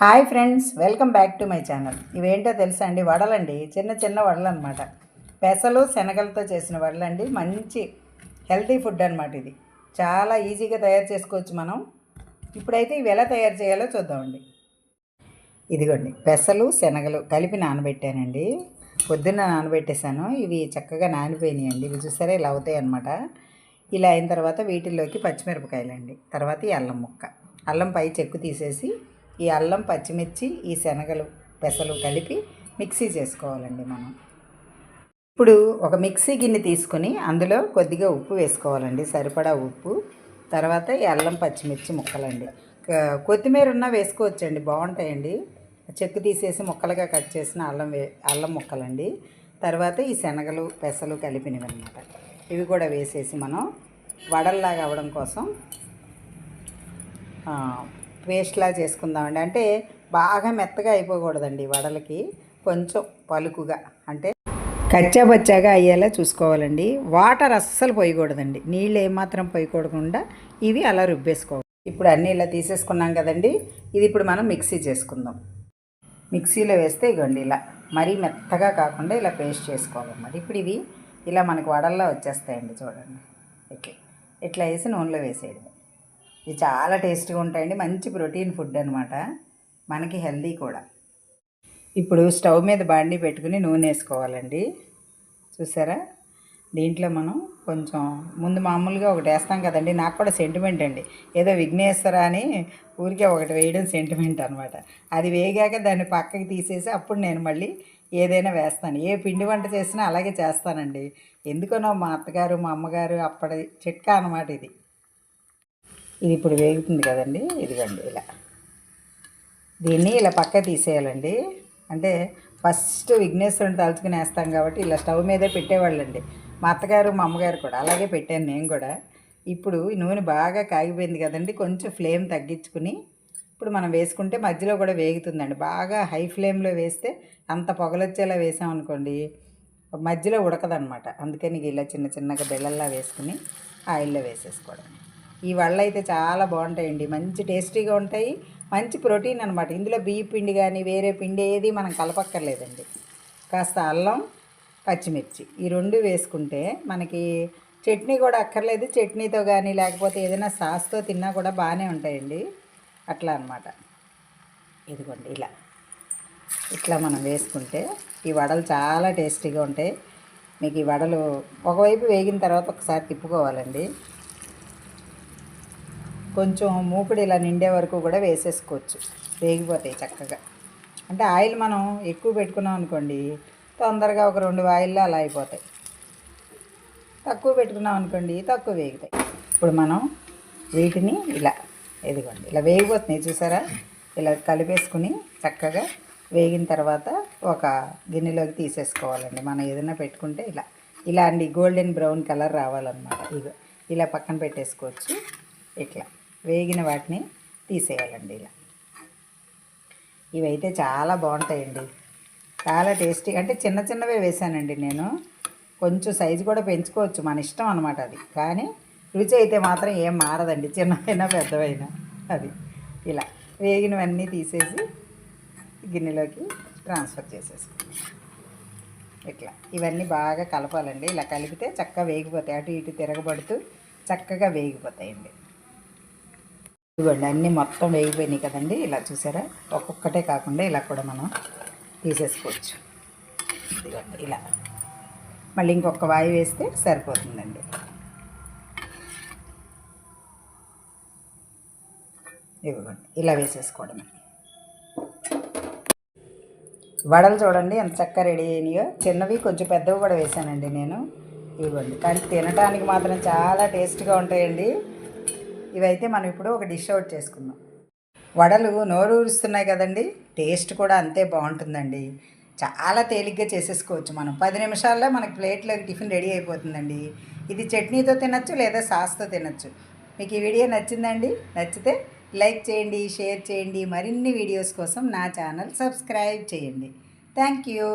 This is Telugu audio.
Hi friends welcome back to my channel. ఇవేంటో తెలుసా అండి? వడలండి. చిన్న చిన్న వడలు అనమాట పెసలు శనగలతో చేసిన వడలండి. మంచి హెల్తీ ఫుడ్ అనమాట ఇది. చాలా ఈజీగా తయారు చేసుకోవచ్చు మనం. ఇప్పుడైతే ఇవి ఎలా తయారు చేయాలో చూద్దామండి. ఇదిగోండి పెసలు శనగలు కలిపి నానబెట్టానండి. పొద్దున్న నానబెట్టేశాను. ఇవి చక్కగా నానిపోయినాయండి. ఇవి చూసారా? ఇలా అవుతాయి అనమాట ఇలా అయిన తర్వాత వీటిల్లోకి పచ్చిమిరపకాయలండి. తర్వాత ఈ అల్లం ముక్క. అల్లం పై చెక్కు తీసేసి ఈ అల్లం పచ్చిమిర్చి ఈ శనగలు పెసలు కలిపి మిక్సీ చేసుకోవాలండి మనం. ఇప్పుడు ఒక మిక్సీ గిన్నె తీసుకొని అందులో కొద్దిగా ఉప్పు వేసుకోవాలండి సరిపడా ఉప్పు. తర్వాత ఈ అల్లం పచ్చిమిర్చి ముక్కలండి. కొత్తిమీర ఉన్నా వేసుకోవచ్చండి బాగుంటాయండి. చెక్కు తీసేసి ముక్కలుగా కట్ చేసిన అల్లం వే అల్లం ముక్కలండి. తర్వాత ఈ శనగలు పెసలు కలిపినవి అనమాట ఇవి కూడా వేసేసి మనం వడల్లాగా అవ్వడం కోసం పేస్ట్లా చేసుకుందామండి. అంటే బాగా మెత్తగా అయిపోకూడదండి వడలకి. కొంచెం పలుకుగా. అంటే కచ్చా బచ్చాగా అయ్యేలా చూసుకోవాలండి. వాటర్ అస్సలు పోయకూడదండి. నీళ్ళు ఏమాత్రం పోయకూడకుండా ఇవి అలా రుబ్బేసుకోవాలి. ఇప్పుడు అన్నీ ఇలా తీసేసుకున్నాం కదండి. ఇది ఇప్పుడు మనం మిక్సీ చేసుకుందాం. మిక్సీలో వేస్తే ఇగోండి ఇలా మరీ మెత్తగా కాకుండా ఇలా పేస్ట్ చేసుకోవాలన్నమాట. ఇప్పుడు ఇవి ఇలా మనకు వడల్లా వచ్చేస్తాయండి చూడండి. ఇట్లా ఇట్లా వేసి నూనెలో వేసేయడం ఇవి చాలా టేస్ట్గా ఉంటాయండి. మంచి ప్రోటీన్ ఫుడ్ అనమాట మనకి హెల్దీ కూడా. ఇప్పుడు స్టవ్ మీద బాండి పెట్టుకుని నూనె వేసుకోవాలండి. చూసారా? దీంట్లో మనం కొంచెం ముందు మామూలుగా ఒకటి వేస్తాం కదండి. నాకు కూడా సెంటిమెంట్ అండి. ఏదో విఘ్నేశ్వర అని ఊరికే ఒకటి వేయడం సెంటిమెంట్ అనమాట అది వేగాక దాన్ని పక్కకి తీసేసి అప్పుడు నేను మళ్ళీ ఏదైనా వేస్తాను. ఏ పిండి వంట చేసినా అలాగే చేస్తానండి. ఎందుకనో మా అత్తగారు మా అమ్మగారు అప్పటి చిట్కా అనమాట ఇది. ఇది ఇప్పుడు వేగుతుంది కదండి. ఇదిగండి ఇలా. దీన్ని ఇలా పక్క తీసేయాలండి. అంటే ఫస్ట్ విఘ్నేశ్వరుని తలుచుకుని వేస్తాం కాబట్టి ఇలా స్టవ్ మీదే పెట్టేవాళ్ళండి. మా అత్తగారు మా అమ్మగారు కూడా అలాగే పెట్టాను నేను కూడా. ఇప్పుడు ఈ నూనె బాగా కాగిపోయింది కదండి. కొంచెం ఫ్లేమ్ తగ్గించుకుని ఇప్పుడు మనం వేసుకుంటే మధ్యలో కూడా వేగుతుందండి. బాగా హై ఫ్లేమ్లో వేస్తే అంత పొగలొచ్చేలా వేసామనుకోండి మధ్యలో ఉడకదనమాట అందుకని ఇలా చిన్న చిన్నగా బెల్లల్లా వేసుకుని ఆయిల్లో వేసేసుకోవడం ఈ వడలు అయితే చాలా బాగుంటాయండి. మంచి టేస్టీగా ఉంటాయి. మంచి ప్రోటీన్ అనమాట ఇందులో బియ్య పిండి కానీ వేరే పిండి ఏది మనం కలపక్కర్లేదండి. కాస్త అల్లం పచ్చిమిర్చి ఈ రెండు వేసుకుంటే మనకి చట్నీ కూడా అక్కర్లేదు. చట్నీతో కానీ లేకపోతే ఏదైనా సాస్తో తిన్నా కూడా బాగానే ఉంటాయండి. అట్లా అనమాట ఇదిగోండి ఇలా. ఇట్లా మనం వేసుకుంటే ఈ వడలు చాలా టేస్టీగా ఉంటాయి. మీకు ఈ వడలు ఒకవైపు వేగిన తర్వాత ఒకసారి తిప్పుకోవాలండి. కొంచెం మూకుడు ఇలా నిండే వరకు కూడా వేసేసుకోవచ్చు. వేగిపోతాయి చక్కగా. అంటే ఆయిల్ మనం ఎక్కువ పెట్టుకున్నాం అనుకోండి తొందరగా ఒక రెండు ఆయిల్లో అలా అయిపోతాయి. తక్కువ పెట్టుకున్నాం అనుకోండి తక్కువ వేగుతాయి. ఇప్పుడు మనం వీటిని ఇలా ఎదిగోండి ఇలా వేగిపోతున్నాయి చూసారా? ఇలా కలిపేసుకుని చక్కగా వేగిన తర్వాత ఒక గిన్నెలోకి తీసేసుకోవాలండి. మనం ఏదైనా పెట్టుకుంటే ఇలా ఇలా అండి గోల్డెన్ బ్రౌన్ కలర్ రావాలన్నమాట. ఇగో ఇలా పక్కన పెట్టేసుకోవచ్చు. ఇట్లా. వేగిన వాటిని తీసేయాలండి ఇలా. ఇవైతే చాలా బాగుంటాయండి. చాలా టేస్టీ అంటే చిన్న చిన్నవే వేసానండి నేను. కొంచెం సైజు కూడా పెంచుకోవచ్చు మన ఇష్టం అనమాట అది. కానీ రుచి అయితే మాత్రం ఏం మారదండి చిన్నవైనా పెద్దవైనా అది. ఇలా వేగినవన్నీ తీసేసి గిన్నెలోకి ట్రాన్స్ఫర్ చేసేసుకోండి ఇట్లా. ఇవన్నీ బాగా కలపాలండి. ఇలా కలిపితే చక్కగా వేగిపోతాయి. అటు ఇటు తిరగబడుతూ చక్కగా వేగిపోతాయండి. ఇదిగోండి అన్నీ మొత్తం వేగిపోయినాయి కదండి. ఇలా చూసారా? ఒక్కొక్కటే కాకుండా ఇలా కూడా మనం తీసేసుకోవచ్చు. ఇదిగోండి ఇలా. మళ్ళీ ఇంకొక వాయి వేస్తే సరిపోతుందండి. ఇవ్వండి ఇలా వేసేసుకోవడమే వడలు చూడండి ఎంత చక్కగా రెడీ అయినాయో. చిన్నవి కొంచెం పెద్దవి కూడా వేసానండి నేను. ఇవ్వండి కానీ తినడానికి మాత్రం చాలా టేస్ట్గా ఉంటాయండి. ఇవైతే మనం ఇప్పుడు ఒక డిష్ అవుట్ చేసుకుందాం. వడలు నోరు ఊరుస్తున్నాయి కదండి. టేస్ట్ కూడా అంతే బాగుంటుందండి. చాలా తేలిగ్గా చేసేసుకోవచ్చు మనం. పది నిమిషాల్లో మనకి ప్లేట్లోకి టిఫిన్ రెడీ అయిపోతుందండి. ఇది చట్నీతో తినచ్చు లేదా సాస్తో తినచ్చు. మీకు ఈ వీడియో నచ్చిందండి? నచ్చితే లైక్ చేయండి షేర్ చేయండి. మరిన్ని వీడియోస్ కోసం నా ఛానల్ సబ్స్క్రైబ్ చేయండి. Thank you.